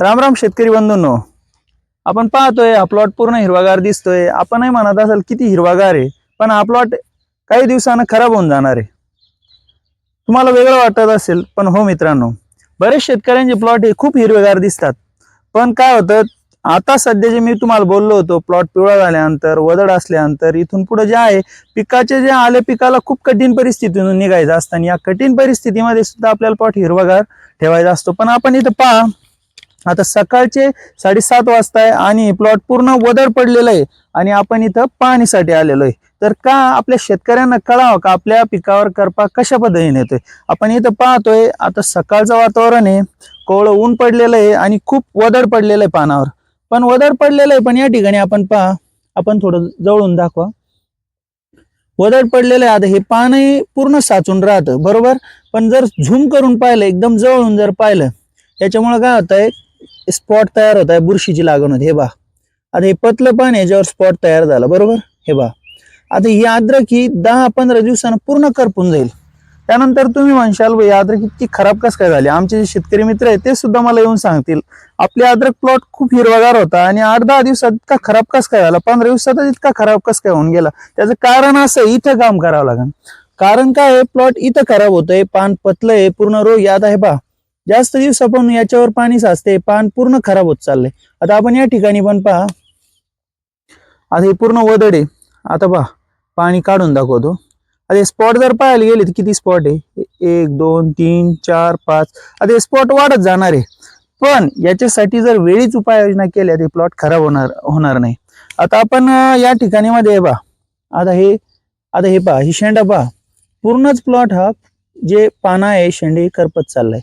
राम राम शेतकरी बंधूंनो. आपण पाहतोय हा प्लॉट पूर्ण हिरवागार दिसतोय. आपणही म्हणत असाल किती हिरवागार आहे. पण हा प्लॉट काही दिवसानं खराब होऊन जाणार आहे. तुम्हाला वेगळं वाटत असेल पण हो मित्रांनो बरेच शेतकऱ्यांचे प्लॉट हे खूप हिरवेगार दिसतात. पण काय होतं आता सध्या जे मी तुम्हाला बोललो होतो प्लॉट पिवळा झाल्यानंतर वदड असल्यानंतर इथून पुढे जे आहे पिकाचे जे आले पिकाला खूप कठीण परिस्थितीतून निघायचं असतं. आणि या कठीण परिस्थितीमध्ये सुद्धा आपल्याला प्लॉट हिरवागार ठेवायचा असतो. पण आपण इथं पहा आता सकाळचे साडेसात वाजता आहे आणि प्लॉट पूर्ण वदळ पडलेलं आहे आणि आपण इथं पाहणीसाठी आलेलो आहे. तर का आपल्या शेतकऱ्यांना कळावं का? आपल्या पिकावर करपा कशा पद्धतीने येतोय? आपण इथं पाहतोय आता सकाळचं वातावरण आहे. कोवळं ऊन पडलेलं आहे आणि खूप वदळ पडलेलं आहे पानावर. पण वदळ पडलेलं आहे पण या ठिकाणी आपण पहा. आपण थोडं जवळून दाखवा. वदळ पडलेलं आहे. आता हे पानही पूर्ण साचून राहतं बरोबर? पण जर झूम करून पाहिलं एकदम जवळून जर पाहिलं त्याच्यामुळे काय होतंय? स्पॉट तयार होत आहे बुरशीची लागण होते हे बा आता हे पतलं पान याच्यावर स्पॉट तयार झाला बरोबर? हे बा आता ही अद्रक ही दहा पंधरा दिवसानं पूर्ण करपून जाईल. त्यानंतर तुम्ही म्हणशाल भाई अद्रक इतकी खराब कस काय झाली? आमचे जे शेतकरी मित्र आहेत ते सुद्धा मला येऊन सांगतील. आपले अद्रक प्लॉट खूप हिरवागार होता आणि आठ दहा दिवसात इतका खराब कस काय झाला? पंधरा दिवसातच इतका खराब कस काय होऊन गेला? त्याचं कारण असं इथं काम करावं लागेल. कारण काय आहे? प्लॉट इथं खराब होतंय पान पतलंय पूर्ण रोग याद आहे बा जास्त दिवस आपण याच्यावर पाणी साचते पान पूर्ण खराब होत चाललंय. आता आपण या ठिकाणी पण पहा. आता हे पूर्ण वदड आहे. आता पहा पाणी काढून दाखवतो. आता हे स्पॉट जर पाहायला गेले तर किती स्पॉट आहे? एक दोन तीन चार पाच. आता हे स्पॉट वाढत जाणार आहे. पण याच्यासाठी जर वेळीच उपाययोजना केल्या तर प्लॉट खराब होणार होणार नाही. आता आपण या ठिकाणी मध्ये पहा. आता हे आता हे पहा ही शेंडा पहा. पूर्णच प्लॉट हा जे पाना आहे शेंडे करपत चाललाय.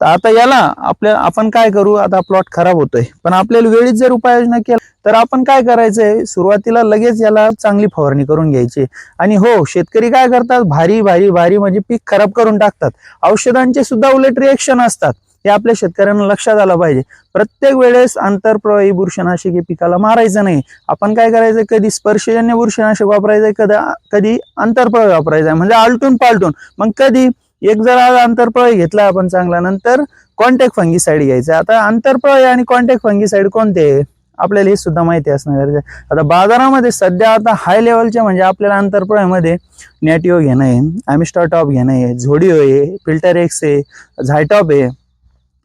तर आता याला आपल्या आपण काय करू? आता प्लॉट खराब होतोय. पण आपल्याला वेळीच जर उपाययोजना केला तर आपण काय करायचंय? सुरुवातीला लगेच याला चांगली फवारणी करून घ्यायची. आणि हो शेतकरी काय करतात? भारी भारी भारी म्हणजे पीक खराब करून टाकतात. औषधांचे सुद्धा उलट रिएक्शन असतात. हे आपल्या शेतकऱ्यांना लक्षात आलं पाहिजे. प्रत्येक वेळेस आंतरप्रवाही बुरशनाशक हे पिकाला मारायचं नाही. आपण काय करायचं? कधी स्पर्शजन्य बुरशनाशक वापरायचंय कधी कधी आंतरप्रवाही वापरायचा म्हणजे आलटून पालटून मग कधी एक जर आज आंतरप्रवाही घेतला आपण चांगला नंतर कॉन्टॅक्ट फंगीसाईड घ्यायचं. आता आंतरप्रवाही आणि कॉन्टॅक्ट फंगीसाईड कोणते? आपल्याला हे सुद्धा माहिती असणं गरजेचं आहे. आता बाजारामध्ये सध्या आता हाय लेवलचे म्हणजे आपल्याला आंतरप्रवाहीमध्ये नॅटिओ घेणं आहे ॲमिस्टा टॉप घेणं आहे झोडिओ आहे फिल्टर एक्स आहे झायटॉप आहे.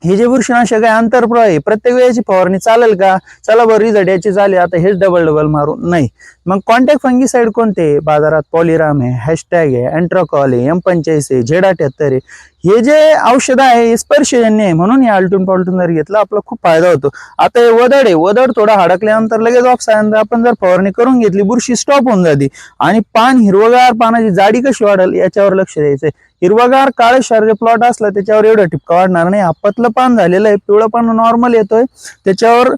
हे जे बुरशीनाशक आहे आंतरप्रवाह आहे प्रत्येक वेळेची फवारणी चालेल का? चला बरं रिझल्ट याची झाली आता हेच डबल डबल मारू नाही. मग कॉन्टॅक्ट फंगीसाईड कोणते? आहे? बाजारात पॉलिराम आहे हॅशटॅग आहे अँट्रोकॉल आहे एम पंचाळीस आहे झेड अठ्याहत्तर आहे. हे जे औषध आहे हे स्पर्शजन्य आहे म्हणून हे आलटून पालटून जर घेतलं आपला खूप फायदा होतो. आता हे वदड आहे वदड थोडा हडकल्यानंतर लगेच ऑफ आपण जर फवारणी करून घेतली बुरशी स्टॉप होऊन जाते. आणि पान हिरवगार पानाची जाडी कशी वाढेल याच्यावर लक्ष द्यायचंय. हिरवगार काळे शर्ज प्लॉट असला त्याच्यावर एवढं टिपका वाढणार नाही. आपतलं पान झालेलं आहे पिवळं पान नॉर्मल येतोय. त्याच्यावर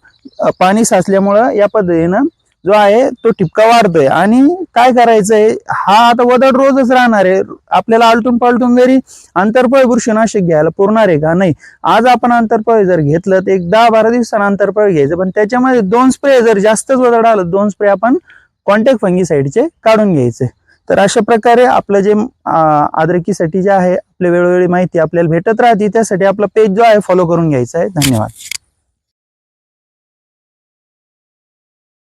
पाणी साचल्यामुळं या पद्धतीनं जो आहे तो ठिपका वाढतोय. आणि काय करायचंय? हा आता वदड रोजच राहणार आहे. आपल्याला आलटून पालटून जरी आंतरपळ बुरशीनाशक घ्यायला पुरणार आहे का? नाही. आज आपण आंतरपळ जर घेतलं तर एक दहा बारा दिवसांना आंतरपळ घ्यायचं. पण त्याच्यामध्ये दोन स्प्रे जर जास्तच वदड आलं दोन स्प्रे आपण कॉन्टॅक्ट फंगी साईडचे काढून घ्यायचे. तर अशा प्रकारे आपलं जे आद्रकीसाठी जे आहे आपल्या वेळोवेळी माहिती आपल्याला भेटत राहते. त्यासाठी आपला पेज जो आहे फॉलो करून घ्यायचा आहे. धन्यवाद.